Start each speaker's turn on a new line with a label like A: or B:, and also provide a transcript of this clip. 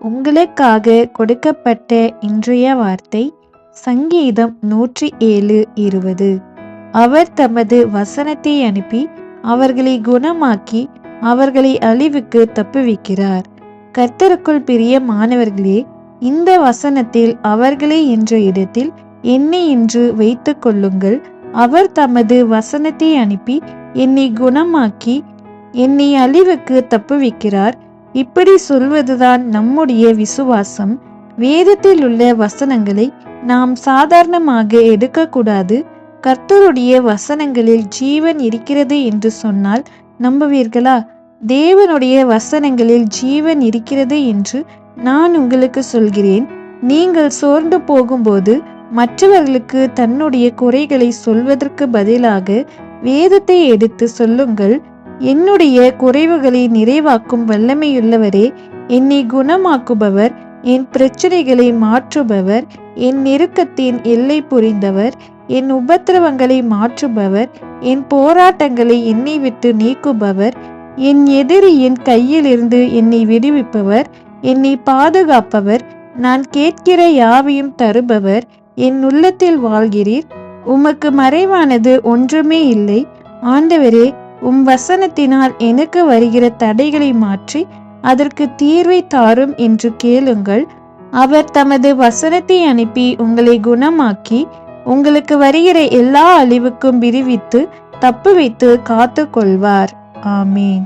A: உங்களுக்காக கொடுக்கப்பட்ட இன்றைய வார்த்தை சங்கீதம் நூற்றி ஏழு இருபது. அவர் தமது வசனத்தை அனுப்பி அவர்களை குணமாக்கி அவர்களை அழிவுக்கு தப்புவிக்கிறார். கர்த்தருக்குள் பிரிய மாணவர்களே இந்த வசனத்தில் அவர்களே என்ற இடத்தில் என்னை என்று வைத்துக் கொள்ளுங்கள். அவர் தமது வசனத்தை அனுப்பி என்னை குணமாக்கி என்னை அழிவுக்கு தப்புவிக்கிறார். இப்படி சொல்வதுதான் நம்முடைய விசுவாசம். வேதத்தில் உள்ள வசனங்களை நாம் சாதாரணமாக எடுக்கக்கூடாது. கர்த்தருடைய வசனங்களில் ஜீவன் இருக்கிறது என்று சொன்னால் நம்புவீர்களா? தேவனுடைய வசனங்களில் ஜீவன் இருக்கிறது என்று நான் உங்களுக்கு சொல்கிறேன். நீங்கள் சோர்ந்து போகும்போது மற்றவர்களுக்கு தன்னுடைய குறைகளை சொல்வதற்கு பதிலாக வேதத்தை எடுத்து சொல்லுங்கள். என்னுடைய குறைவுகளை நிறைவாக்கும் வல்லமையுள்ளவரே என்னை குணமாக்குபவர் என் பிரச்சனைகளை மாற்றுபவர் என் நெருக்கத்தின் எல்லை புரிந்தவர் என் உபத்திரவங்களை மாற்றுபவர் என் போராட்டங்களை என்னை விட்டு நீக்குபவர் என் எதிரியின் கையிலிருந்து என்னை விடுவிப்பவர் என்னை பாதுகாப்பவர் நான் கேட்கிற யாவையும் தருபவர் என் உள்ளத்தில் வாழ்கிறீர். உமக்கு மறைவானது ஒன்றுமே இல்லை. ஆண்டவரே உம் வசனத்தினால் எனக்கு வருகிற தடைகளை மாற்றி அதற்கு தீர்வை தாரும் என்று கேளுங்கள். அவர் தமது வசனத்தை அனுப்பி உங்களை குணமாக்கி உங்களுக்கு வருகிற எல்லா அழிவுக்கும் விரிவித்து தப்பு வைத்து காத்து கொள்வார் ஆமீன்.